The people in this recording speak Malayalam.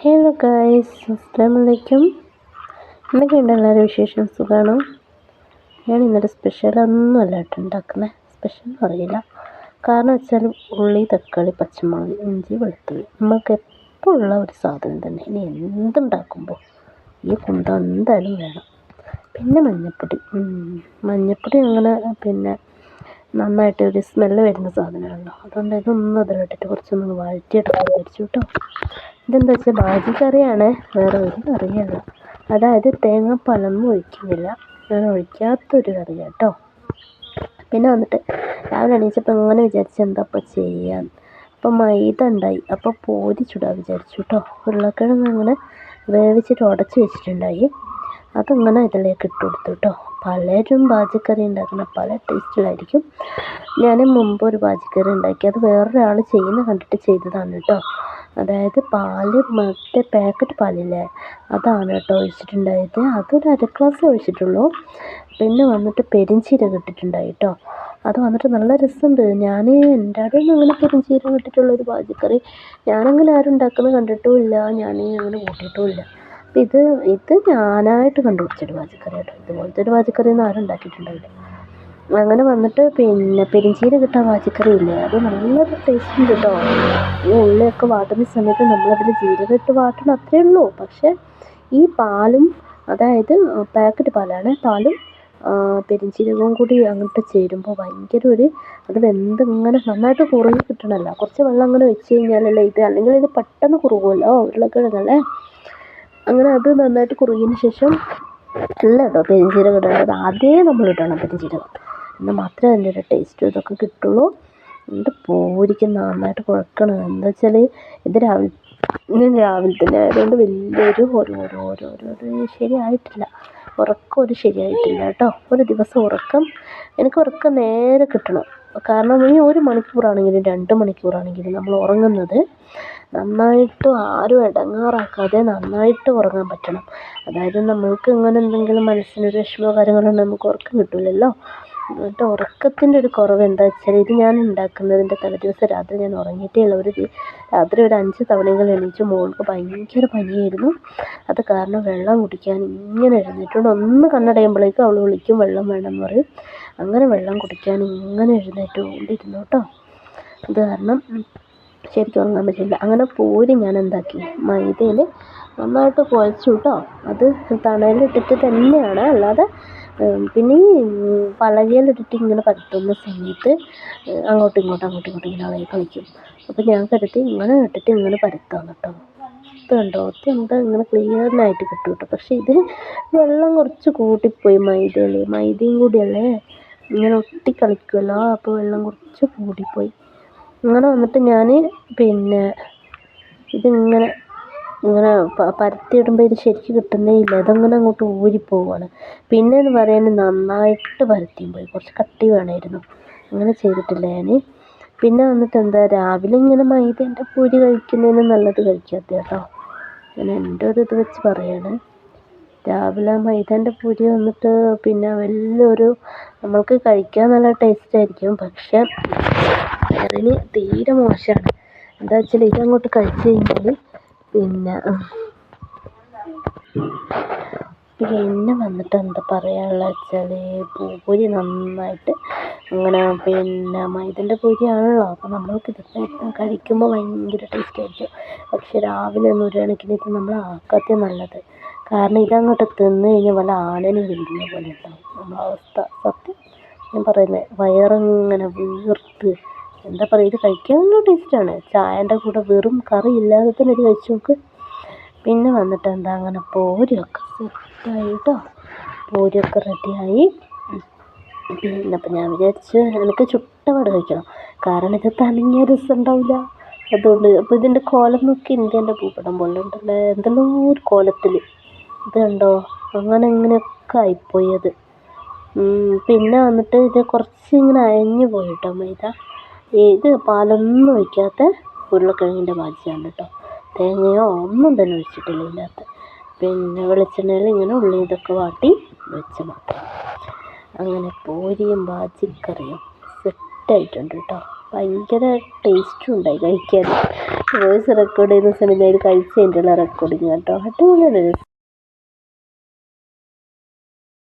ഹലോ ഗായ്സ് അസ്സാം വലൈക്കും എന്തൊക്കെയുണ്ട് എല്ലാവരും വിശേഷം സുഖമാണ് ഞാൻ ഇന്നലെ സ്പെഷ്യൽ ഒന്നും കേട്ടോ ഉണ്ടാക്കുന്നത് സ്പെഷ്യൽ എന്ന് അറിയില്ല. കാരണം വെച്ചാൽ ഉള്ളി തക്കാളി പച്ചമുളക് ഇഞ്ചി വെളുത്തുള്ളി. നമുക്ക് എപ്പോൾ ഉള്ള ഒരു സാധനം തന്നെ. ഇനി എന്തുണ്ടാക്കുമ്പോൾ ഈ കുണ്ട എന്തായാലും വേണം. പിന്നെ മഞ്ഞൾപ്പൊടി മഞ്ഞൾപ്പൊടി അങ്ങനെ പിന്നെ നന്നായിട്ട് ഒരു സ്മെല്ല് വരുന്ന സാധനമാണല്ലോ. അതുകൊണ്ട് ഇതൊന്നും അതിലിട്ടിട്ട് കുറച്ചൊന്ന് വഴറ്റിയെടുക്കാൻ വിചാരിച്ചു കേട്ടോ. ഇതെന്താ വെച്ചാൽ ബാജി കറിയാണ്. വേറെ ഒരു കറിയല്ല. അതായത് തേങ്ങാപ്പാലൊന്നും ഒഴിക്കുന്നില്ല. ഞാൻ ഒഴിക്കാത്തൊരു കറി കേട്ടോ പിന്നെ വന്നിട്ട് രാവിലെ എണീച്ചപ്പോൾ എങ്ങനെ വിചാരിച്ചു എന്താ ഇപ്പോൾ ചെയ്യാൻ അപ്പോൾ മൈദ ഉണ്ടായി. അപ്പോൾ പൂരി ചുടാൻ വിചാരിച്ചു കേട്ടോ ഉരുളക്കിഴങ്ങ് അങ്ങനെ വേവിച്ചിട്ട് ഉടച്ച് വെച്ചിട്ടുണ്ടായി. അതങ്ങനെ ഇതിലേക്ക് ഇട്ട് കൊടുത്തു കേട്ടോ പലരും പാചകക്കറി ഉണ്ടാക്കുന്ന പല ടേസ്റ്റിലായിരിക്കും. ഞാൻ മുമ്പ് ഒരു പാചകക്കറി ഉണ്ടാക്കി. അത് വേറൊരാൾ ചെയ്യുന്ന കണ്ടിട്ട് ചെയ്തതാണ് കേട്ടോ അതായത് പാൽ മറ്റേ പാക്കറ്റ് പാലില്ലേ? അതാണ് കേട്ടോ ഒഴിച്ചിട്ടുണ്ടായത്. അതൊരു അര ഗ്ലാസ് ഒഴിച്ചിട്ടുള്ളൂ. പിന്നെ വന്നിട്ട് പെരുംജീരകം ഇട്ടിട്ടുണ്ടായി കേട്ടോ അത് വന്നിട്ട് നല്ല രസമുണ്ട്. ഞാൻ എന്റെ അവിടെ ഒന്നും അങ്ങനെ പെരുംജീരകം ഇട്ടിട്ടുള്ളൊരു പാചകക്കറി ഞാനങ്ങനെ ആരും ഉണ്ടാക്കുന്നത് കണ്ടിട്ടും ഇല്ല. ഞാൻ അങ്ങനെ കൂട്ടിയിട്ടും ഇല്ല. അപ്പം ഇത് ഇത് ഞാനായിട്ട് കണ്ടുപിടിച്ചൊരു പാചകക്കറി കേട്ടോ ഇതുപോലത്തെ ഒരു പാചകക്കറി ഒന്നും ആരും ഉണ്ടാക്കിയിട്ടുണ്ടാവില്ല. അങ്ങനെ വന്നിട്ട് പിന്നെ പെരുംജീരകം കിട്ടാൻ വാജിക്കറി ഇല്ലേ? അത് നല്ല ടേസ്റ്റ് ഉണ്ട് കേട്ടോ ഈ ഉള്ളിയൊക്കെ വാട്ടുന്ന സമയത്ത് നമ്മളതിൽ ജീരകം ഇട്ട് വാട്ടണം അത്രയേ ഉള്ളൂ. പക്ഷേ ഈ പാലും അതായത് പാക്കറ്റ് പാലാണ് പാലും പെരിഞ്ചീരകവും കൂടി അങ്ങോട്ട് ചേരുമ്പോൾ ഭയങ്കര ഒരു അത് വെന്ത് ഇങ്ങനെ നന്നായിട്ട് കുറുകി കിട്ടണമല്ല കുറച്ച് വെള്ളം അങ്ങനെ വെച്ച് കഴിഞ്ഞാലല്ലേ ഇത്? അല്ലെങ്കിൽ ഇത് പെട്ടെന്ന് കുറുകുമല്ലോ ഉരുളക്കിഴങ്ങല്ലേ? അങ്ങനെ അത് നന്നായിട്ട് കുറുകിയതിന് ശേഷം അല്ല കേട്ടോ പെരുംജീരകം ഇടേണ്ടത് ആദ്യമേ നമ്മൾ ഇടണം പെരുംജീരകം എന്നാൽ മാത്രമേ അതിന്റെ ഒരു ടേസ്റ്റും ഇതൊക്കെ കിട്ടുള്ളൂ. എന്നിട്ട് പൂരിക്ക് നന്നായിട്ട് കുഴക്കണം. എന്താ വെച്ചാൽ ഇത് രാവിലെ ഞാൻ രാവിലെ തന്നെ ആയതുകൊണ്ട് വലിയൊരു ഓരോ ഓരോ ഓരോ ഒരു ശരിയായിട്ടില്ല. ഉറക്കം ഒരു ശരിയായിട്ടില്ല കേട്ടോ. ഒരു ദിവസം ഉറക്കം എനിക്ക് ഉറക്കം നേരെ കിട്ടണം. കാരണം ഈ ഒരു മണിക്കൂറാണെങ്കിലും രണ്ട് മണിക്കൂറാണെങ്കിലും നമ്മൾ ഉറങ്ങുന്നത് നന്നായിട്ട് ആരും ഇടങ്ങാറാക്കാതെ നന്നായിട്ട് ഉറങ്ങാൻ പറ്റണം. അതായത് നമ്മൾക്ക് ഇങ്ങനെ എന്തെങ്കിലും മനസ്സിനൊരു വിഷമമോ കാര്യങ്ങളോ നമുക്ക് ഉറക്കം കിട്ടില്ലല്ലോ എന്നിട്ട് ഉറക്കത്തിന്റെ ഒരു കുറവ് എന്താ വെച്ചാൽ ഇത് ഞാൻ ഉണ്ടാക്കുന്നതിന്റെ തലേദിവസം രാത്രി ഞാൻ ഉറങ്ങിയിട്ടേ ഉള്ള. ഒരു രാത്രി ഒരു അഞ്ച് തവണയെങ്കിലും എണീച്ചു മോൾക്ക് ഭയങ്കര പനിയായിരുന്നു. അത് കാരണം വെള്ളം കുടിക്കാൻ ഇങ്ങനെ എഴുന്നേറ്റുകൊണ്ട് ഒന്ന് കണ്ണടയുമ്പോഴേക്കും അവൾ വിളിക്കും വെള്ളം എന്ന് പറയും. അങ്ങനെ വെള്ളം കുടിക്കാൻ ഇങ്ങനെ എഴുന്നേറ്റുകൊണ്ടിരുന്നു കേട്ടോ. അത് കാരണം ശരിക്കും ഉറങ്ങാൻ പറ്റില്ല. അങ്ങനെ പൂരി ഞാൻ എന്താക്കി മൈദയിൽ നന്നായിട്ട് കുഴച്ചു കേട്ടോ അത് തണലിട്ടിട്ട് തന്നെയാണ്. അല്ലാതെ പിന്നെ ഈ പലകയിലിട്ടിട്ട് ഇങ്ങനെ പരത്തുന്ന സമയത്ത് അങ്ങോട്ടും ഇങ്ങോട്ടും അങ്ങോട്ടും ഇങ്ങോട്ടും ഇങ്ങനെ കളിക്കും. അപ്പോൾ ഞാൻ കരുതി ഇങ്ങനെ ഇട്ടിട്ട് ഇങ്ങനെ പരത്താമെന്ന് കേട്ടോ കണ്ടോ? എന്താ ഇങ്ങനെ ക്ലിയറിനായിട്ട് കിട്ടും കേട്ടോ പക്ഷേ ഇത് വെള്ളം കുറച്ച് കൂട്ടിപ്പോയി മൈദയിൽ മൈദയും കൂടിയല്ലേ? ഇങ്ങനെ ഒട്ടി കളിക്കുമല്ലോ അപ്പോൾ വെള്ളം കുറച്ച് കൂടിപ്പോയി. അങ്ങനെ വന്നിട്ട് ഞാൻ പിന്നെ ഇതിങ്ങനെ ഇങ്ങനെ പരത്തിയിടുമ്പോൾ ഇത് ശരിക്ക് കിട്ടുന്നേ ഇല്ല. ഇതങ്ങനെ അങ്ങോട്ട് ഊരിപ്പോവുകയാണ് പിന്നെ എന്ന് പറയാൻ നന്നായിട്ട് പരത്തിയും പോയി. കുറച്ച് കട്ടി വേണമായിരുന്നു അങ്ങനെ ചെയ്തിട്ടില്ല ഞാൻ പിന്നെ വന്നിട്ട് എന്താ രാവിലെ ഇങ്ങനെ മൈദേന്റെ പൂരി കഴിക്കുന്നതിന് നല്ലത് കഴിക്കാത്ത കേട്ടോ. ഞാൻ എന്റെ ഒരു ഇത് വെച്ച് പറയാണ്. രാവിലെ മൈദേന്റെ പൂരി വന്നിട്ട് പിന്നെ വലിയൊരു നമ്മൾക്ക് കഴിക്കാൻ നല്ല ടേസ്റ്റ് ആയിരിക്കും. പക്ഷേ വയറിന് തീരെ മോശമാണ്. എന്താ വെച്ചാൽ ഇതങ്ങോട്ട് കഴിച്ചു കഴിഞ്ഞാൽ പിന്നെ പിന്നെ വന്നിട്ട് എന്താ പറയാനുള്ള വെച്ചാൽ പൂരി നന്നായിട്ട് അങ്ങനെ പിന്നെ മൈദന്റെ പൂരിയാണല്ലോ. അപ്പോൾ നമ്മൾക്ക് ഇതൊക്കെ കഴിക്കുമ്പോൾ ഭയങ്കര ടേസ്റ്റ് ആയിരിക്കും. പക്ഷെ രാവിലെ ഒന്നും ഒരു കണക്കിന് ഇത് നമ്മൾ ആക്കാത്ത നല്ലത്. കാരണം ഇതങ്ങോട്ട് തിന്നു കഴിഞ്ഞാൽ വല്ല ആനനും വിരിഞ്ഞ പോലെ ഉണ്ടാവും. നമ്മളെ അവസ്ഥ. സത്യം ഞാൻ പറയുന്നത് വയറിങ്ങനെ വീർത്ത് എന്താ പറയുക ഇത് കഴിക്കാൻ നല്ല ടേസ്റ്റാണ് ചായന്റെ കൂടെ വെറും കറി ഇല്ലാതെ തന്നെ ഇത് കഴിച്ച് നോക്ക്. പിന്നെ വന്നിട്ട് എന്താ അങ്ങനെ പോരൊക്കെ സെറ്റായി കേട്ടോ പോരിയൊക്കെ റെഡിയായി പിന്നെ അപ്പം ഞാൻ വിചാരിച്ചു എനിക്ക് ചുട്ടപാട് കഴിക്കണം. കാരണം ഇത് തനിഞ്ഞ രസം ഉണ്ടാവില്ല. അതുകൊണ്ട് അപ്പോൾ ഇതിന്റെ കോലം നോക്കി ഇന്ത്യന്റെ പൂപ്പടം പോലെ ഉണ്ടല്ലേ? എന്തെല്ലോ ഒരു കോലത്തിൽ ഇതുണ്ടോ അങ്ങനെ ഇങ്ങനെയൊക്കെ ആയിപ്പോയി അത് പിന്നെ വന്നിട്ട് ഇത് കുറച്ച് ഇങ്ങനെ അയഞ്ഞു പോയിട്ടോ മൈദ. ഇത് പാലൊന്നും ഒഴിക്കാത്ത ഉരുളക്കിഴങ്ങിന്റെ ബാജിയാണ് കേട്ടോ. തേങ്ങയോ ഒന്നും തന്നെ ഒഴിച്ചിട്ടില്ല ഇതിനകത്ത്. പിന്നെ വെളിച്ചെണ്ണയിൽ ഇങ്ങനെ ഉള്ളി ഇതൊക്കെ വാട്ടി വെച്ച് മാത്രം. അങ്ങനെ പൂരിയും ബാജിക്കറിയും സെറ്റായിട്ടുണ്ട് കേട്ടോ. ഭയങ്കര ടേസ്റ്റും ഉണ്ടായി കഴിക്കാൻ. വോയിസ് റെക്കോർഡ് ചെയ്യുന്ന സമയത്ത് അതിൽ കഴിച്ചതിന്റെ റെക്കോർഡിങ് കേട്ടോ. അടിപൊളിയാണ്